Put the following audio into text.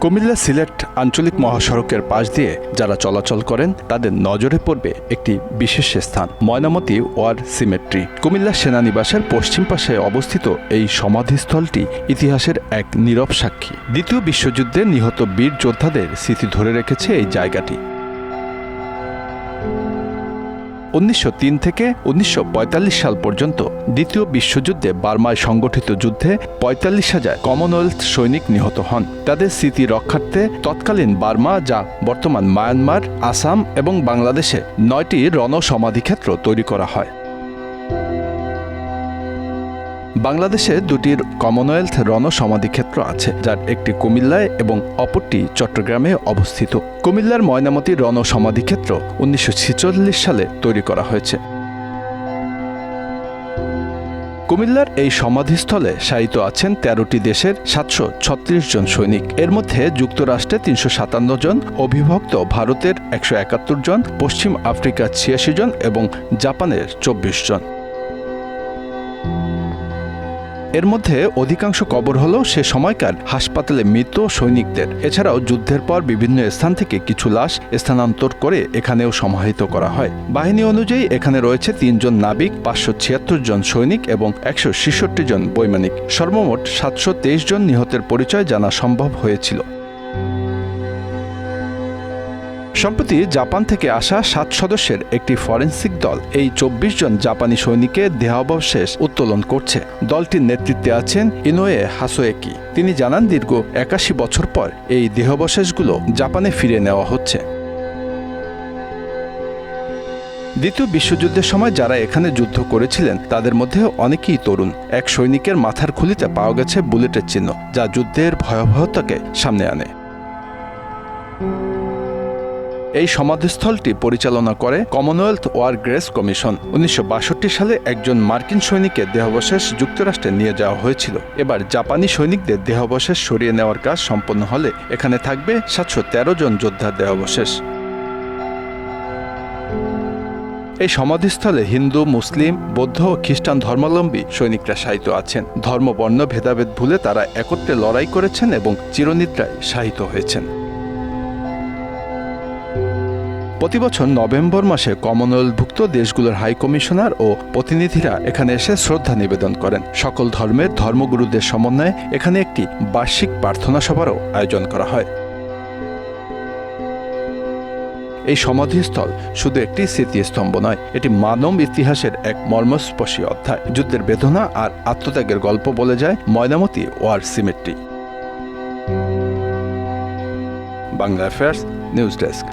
কুমিল্লা সিলেট আঞ্চলিক মহাসড়কের পাশ দিয়ে যারা চলাচল করেন, তাদের নজরে পড়বে একটি বিশেষ স্থান, ময়নামতি ওয়ার সিমেট্রি। কুমিল্লা সেনানিবাসের পশ্চিম পাশে অবস্থিত এই সমাধিস্থলটি ইতিহাসের এক নীরব সাক্ষী। দ্বিতীয় বিশ্বযুদ্ধে নিহত বীর যোদ্ধাদের স্মৃতি ধরে রেখেছে এই জায়গাটি। উনিশশো তিন থেকে উনিশশো পঁয়তাল্লিশ সাল পর্যন্ত দ্বিতীয় বিশ্বযুদ্ধে বার্মায় সংগঠিত যুদ্ধে পঁয়তাল্লিশ হাজার কমনওয়েলথ সৈনিক নিহত হন। তাদের স্মৃতি রক্ষার্থে তৎকালীন বার্মা, যা বর্তমান মায়ানমার, আসাম এবং বাংলাদেশে নয়টি রণ সমাধিক্ষেত্র তৈরি করা হয়। বাংলাদেশে দুটি কমনওয়েলথ রণ সমাধিক্ষেত্র আছে, যার একটি কুমিল্লায় এবং অপরটি চট্টগ্রামে অবস্থিত। কুমিল্লার ময়নামতি রণ সমাধিক্ষেত্র উনিশশো সালে তৈরি করা হয়েছে। কুমিল্লার এই সমাধিস্থলে শায়িত আছেন তেরোটি দেশের সাতশো ছত্রিশ জন সৈনিক। এর মধ্যে যুক্তরাষ্ট্রে তিনশো সাতান্ন জন, অবিভক্ত ভারতের একশো একাত্তর জন, পশ্চিম আফ্রিকার ছিয়াশি জন এবং জাপানের চব্বিশ জন। এর মধ্যে অধিকাংশ কবর হল সে সময়কার হাসপাতালে মৃত সৈনিকদের। এছাড়াও যুদ্ধের পর বিভিন্ন স্থান থেকে কিছু লাশ স্থানান্তর করে এখানেও সমাহিত করা হয়। বাহিনী অনুযায়ী এখানে রয়েছে তিনজন নাবিক, পাঁচশো ছিয়াত্তর জন সৈনিক এবং একশো ছেষট্টি জন বৈমানিক। সর্বমোট সাতশো তেইশ জন নিহতের পরিচয় জানা সম্ভব হয়েছিল। সম্প্রতি জাপান থেকে আসা সাত সদস্যের একটি ফরেন্সিক দল এই চব্বিশ জন জাপানি সৈনিকের দেহাবশেষ উত্তোলন করছে। দলটির নেতৃত্বে আছেন ইনোয়ে হাসোয়েকি। তিনি জানান, দীর্ঘ একাশি বছর পর এই দেহাবশেষগুলো জাপানে ফিরে নেওয়া হচ্ছে। দ্বিতীয় বিশ্বযুদ্ধের সময় যারা এখানে যুদ্ধ করেছিলেন, তাদের মধ্যে অনেকেই তরুণ। এক সৈনিকের মাথার খুলিতে পাওয়া গেছে বুলেটের চিহ্ন, যা যুদ্ধের ভয়াবহতাকে সামনে আনে। এই সমাধিস্থলটি পরিচালনা করে কমনওয়েলথ ওয়ার গ্রেস কমিশন। উনিশশো বাষট্টি সালে একজন মার্কিন সৈনিকের দেহাবশেষ যুক্তরাষ্ট্রে নিয়ে যাওয়া হয়েছিল। এবার জাপানি সৈনিকদের দেহাবশেষ সরিয়ে নেওয়ার কাজ সম্পন্ন হলে এখানে থাকবে সাতশো তেরো জন যোদ্ধার দেহাবশেষ। এই সমাধিস্থলে হিন্দু, মুসলিম, বৌদ্ধ ও খ্রিস্টান ধর্মাবলম্বী সৈনিকরা শায়িত আছেন। ধর্মবর্ণ ভেদাভেদ ভুলে তারা একত্রে লড়াই করেছেন এবং চিরনিদ্রায় শায়িত হয়েছেন। প্রতি বছর নভেম্বর মাসে কমনওয়েলথভুক্ত দেশগুলোর হাই কমিশনার ও প্রতিনিধিরা এখানে এসে শ্রদ্ধা নিবেদন করেন। সকল ধর্মের ধর্মগুরুদের সমন্বয়ে এখানে একটি বার্ষিক প্রার্থনা সভারও আয়োজন করা হয়। এই সমাধিস্থল শুধু একটি স্মৃতিস্তম্ভ নয়, এটি মানব ইতিহাসের এক মর্মস্পর্শী অধ্যায়। যুদ্ধের বেদনা আর আত্মত্যাগের গল্প বলে যায় Mainamati war cemetery. Bangla affairs, news desk.